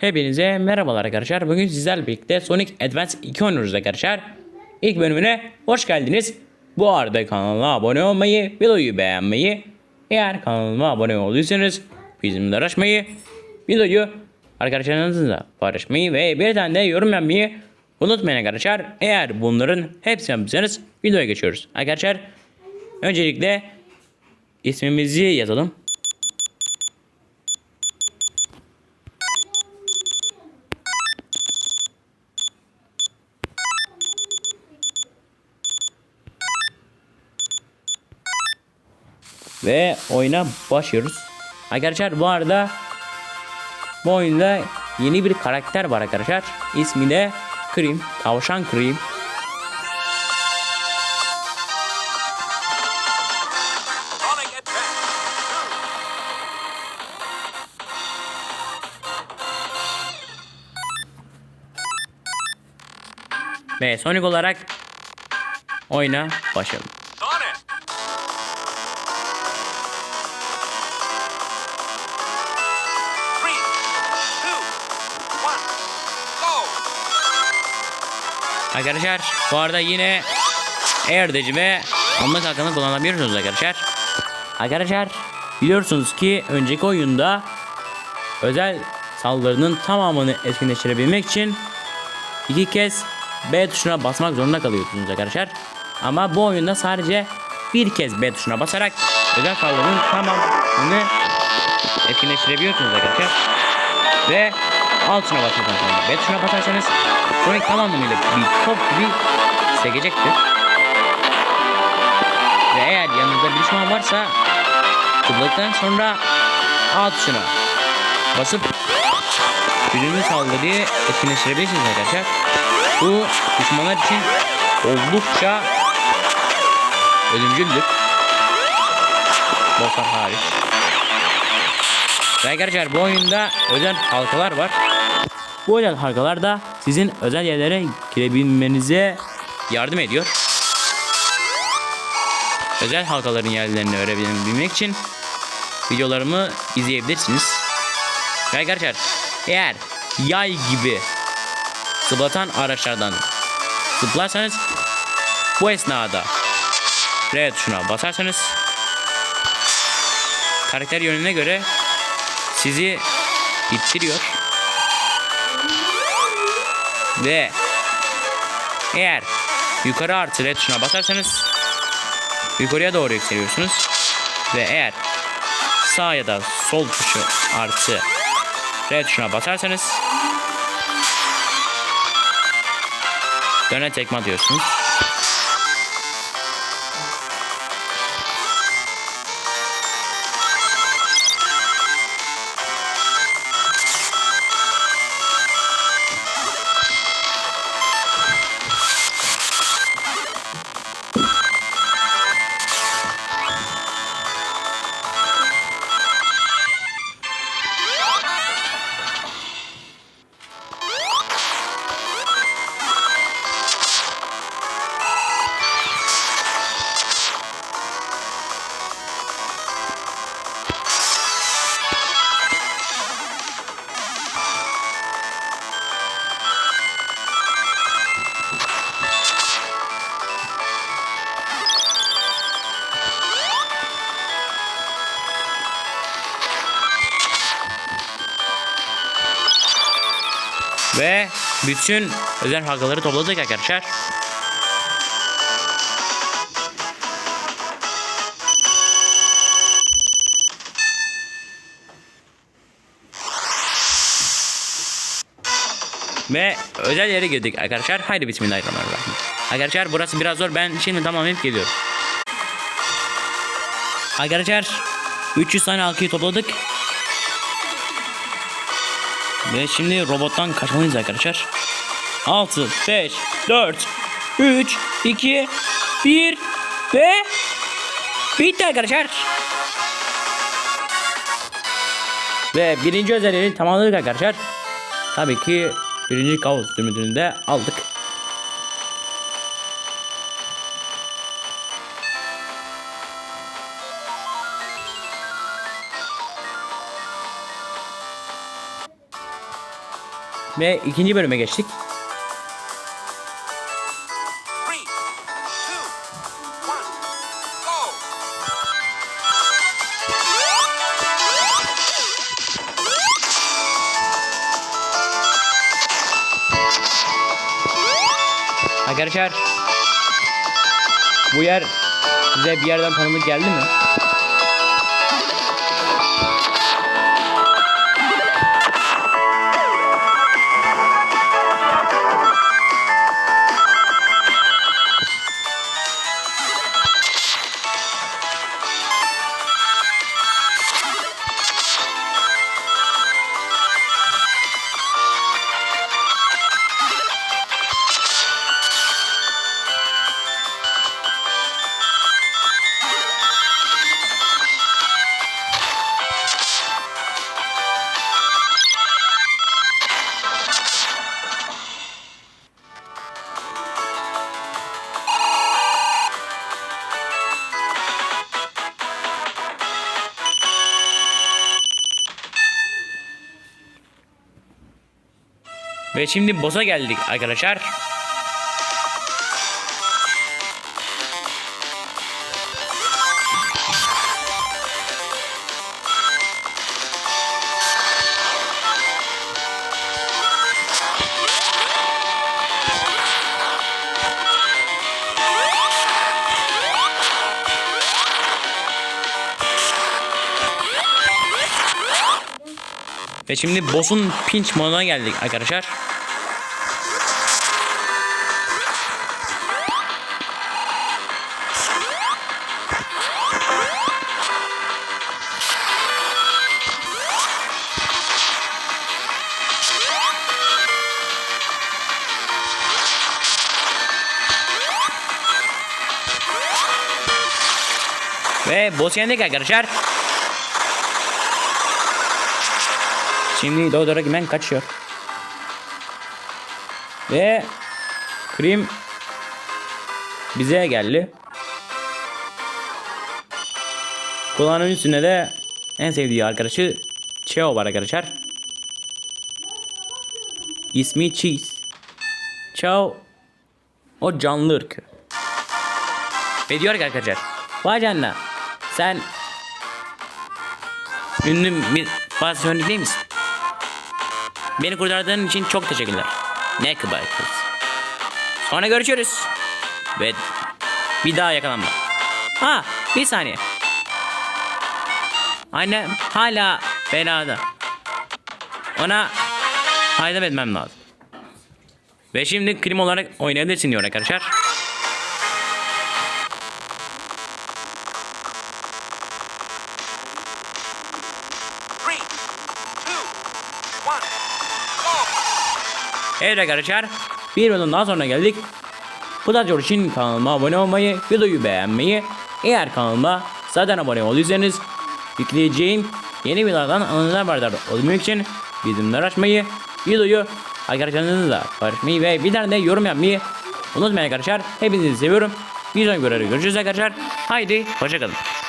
Hepinize merhabalar arkadaşlar. Bugün sizlerle birlikte Sonic Advance 2 oynuyoruz arkadaşlar. İlk bölümüne hoş geldiniz. Bu arada kanalıma abone olmayı, videoyu beğenmeyi, eğer kanalıma abone olduysanız bizimle uğraşmayı, videoyu arkadaşlarınızla paylaşmayı ve bir tane de yorum yapmayı unutmayın arkadaşlar. Eğer bunların hepsini yapırsanız videoya geçiyoruz. Arkadaşlar öncelikle ismimizi yazalım. Ve oyuna başlıyoruz. Arkadaşlar bu arada bu oyunda yeni bir karakter var arkadaşlar. İsmi de Cream. Tavşan Advance Ve Sonic olarak oyuna başlayalım. Arkadaşlar bu arada yine Erdeci ve anlık hakkını kullanabiliyorsunuz arkadaşlar. Arkadaşlar biliyorsunuz ki önceki oyunda özel saldırının tamamını etkinleştirebilmek için iki kez B tuşuna basmak zorunda kalıyorsunuz arkadaşlar. Ama bu oyunda sadece bir kez B tuşuna basarak özel saldırının tamamını etkinleştirebiliyorsunuz arkadaşlar. Ve alt tuşuna sonra B tuşuna basarsanız Sonic tam anlamıyla bir top gibi sekecektir. Ve eğer yanınızda bir düşman varsa tıkladıktan sonra A tuşuna basıp güdümlü saldırıyı etkinleştirebilirsiniz arkadaşlar. Bu düşmanlar için oldukça ölümcüldür. Bosslar hariç. Ve arkadaşlar bu oyunda özel halkalar var. Bu özel halkalar da sizin özel yerlere girebilmenize yardım ediyor. Özel halkaların yerlerini öğrenebilmek için videolarımı izleyebilirsiniz. Ve arkadaşlar eğer yay gibi zıplatan araçlardan zıplarsanız bu esnada R tuşuna basarsanız karakter yönüne göre sizi ittiriyor. Ve eğer yukarı artı red tuşuna basarsanız yukarıya doğru yükseliyorsunuz. Ve eğer sağ ya da sol tuşu artı red tuşuna basarsanız döne tekme atıyorsunuz. Ve bütün özel halkaları topladık arkadaşlar. Ve özel yere girdik arkadaşlar. Haydi bismillahirrahmanirrahim. Arkadaşlar burası biraz zor. Ben şimdi tamamlayıp geliyorum. Arkadaşlar 300 tane halkayı topladık. Ve şimdi robottan kaçmalıyız arkadaşlar. 6, 5, 4, 3, 2, 1 ve bitti arkadaşlar. Ve birinci özelliğini tamamladık arkadaşlar. Tabii ki birinci kaos zümrütünü de aldık. Ve ikinci bölüme geçtik. Arkadaşlar bu yer size bir yerden tanıdık geldi mi? Ve şimdi boss'a geldik arkadaşlar. Ve şimdi boss'un pinch moduna geldik arkadaşlar. Ve boss yendik arkadaşlar. Şimdi Dodora hemen kaçıyor. Ve Krim bize geldi. Kulağının üstünde de en sevdiği arkadaşı Cheo var arkadaşlar. İsmi Cheese. Cheo o canlı ırkı. Ve diyor ki arkadaşlar. Vay canına. Sen ünlü bir pasyonik değil misin? Beni kurtardığın için çok teşekkürler. Ne kibar kız. Sonra görüşürüz. Ve bir daha yakalanma. Ha bir saniye. Annem hala belada. Ona hayda etmem lazım. Ve şimdi krim olarak oynayabilirsin diyor arkadaşlar. Evet arkadaşlar bir bölüm daha sonra geldik. Bu video için kanalıma abone olmayı, videoyu beğenmeyi, eğer kanalıma zaten abone olduysanız yükleyeceğim yeni videolardan anınızdan haberdar olmak için bildirimler açmayı, videoyu arkadaşlarınızla paylaşmayı ve bir tane de yorum yapmayı unutmayın arkadaşlar. Hepinizi seviyorum. Bir sonraki görüşürüz arkadaşlar. Haydi hoşçakalın.